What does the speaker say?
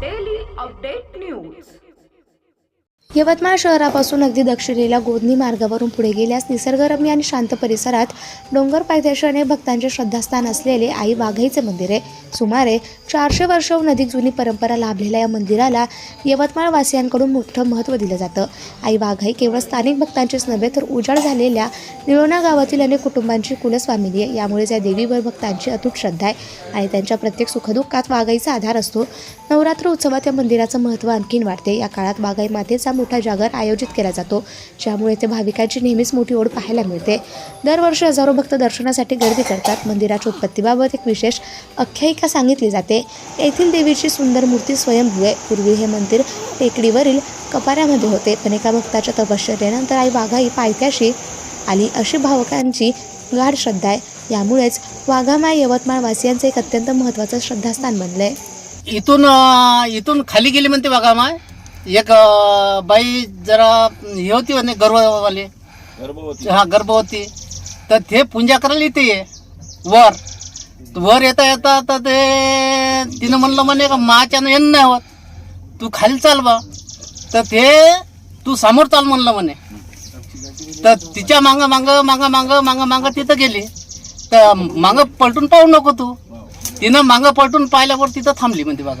daily update news. Yavatmal शहरापासून अगदी दक्षिणेला गोधनी मार्गावरून पुढे गेल्यास निसर्गरम्य आणि शांत परिसरात डोंगर पायथ्याशी अनेक भक्तांचे श्रद्धास्थान असलेले आई वाघाईचे मंदिर आहे. सुमारे चारशे वर्षाहून अधिक जुनी परंपरा लाभलेल्या या मंदिराला यवतमाळ वासियांकडून मोठं महत्त्व दिलं जातं. आई वाघाई केवळ स्थानिक भक्तांचेच नव्हे तर उजाड झालेल्या निळोणा गावातील अनेक कुटुंबांची कुलस्वामिनी आहे. यामुळेच या देवीवर भक्तांची अतूट श्रद्धा आहे आणि त्यांच्या प्रत्येक सुखदुःखात वाघाईचा आधार असतो. नवरात्र उत्सवात या मंदिराचं महत्त्व आणखीन वाढते. या काळात वाघाई मातेचा मोठा जागर आयोजित केला जातो. ज्यामुळे ते भाविकांची नेहमीच मोठी ओढ पाहायला मिळते. दरवर्षी हजारो भक्त दर्शनासाठी गर्दी करतात. मंदिराच्या उत्पत्तीबाबत एक विशेष आख्यायिका सांगितली जाते. येथील देवीची सुंदर मूर्ती स्वयंभू आहे पूर्वी हे मंदिर टेकडीवरील कपाऱ्यामध्ये होते. पण एका भक्ताच्या तपश्चर्येनंतर आई वाघाई पायथ्याशी आली. अशी भावकांची गाढ श्रद्धा आहे. यामुळेच वाघामाय यवतमाळ वासियांचं एक अत्यंत महत्त्वाचं श्रद्धास्थान बनलंय. इथून इथून खाली गेली म्हणते वाघामाय? एक अं, बाई जरा हे होती म्हणे गर्भवाले हा गर्भवती. तर ते पूजा करायला इथे ये. वर. वर येता येता तर ते तिनं म्हणलं म्हणे का माच्यानं येणं नाही होत. तू खाली चाल बा. तर ते तू समोर चाल म्हणलं म्हणे. तर तिच्या मांग मांग मांग मांग मांग मांग तिथं गेली. तर मांग पलटून पाहू नको तू. तिनं मांग पलटून पाहिल्यावर तिथं थांबली म्हणते बघा.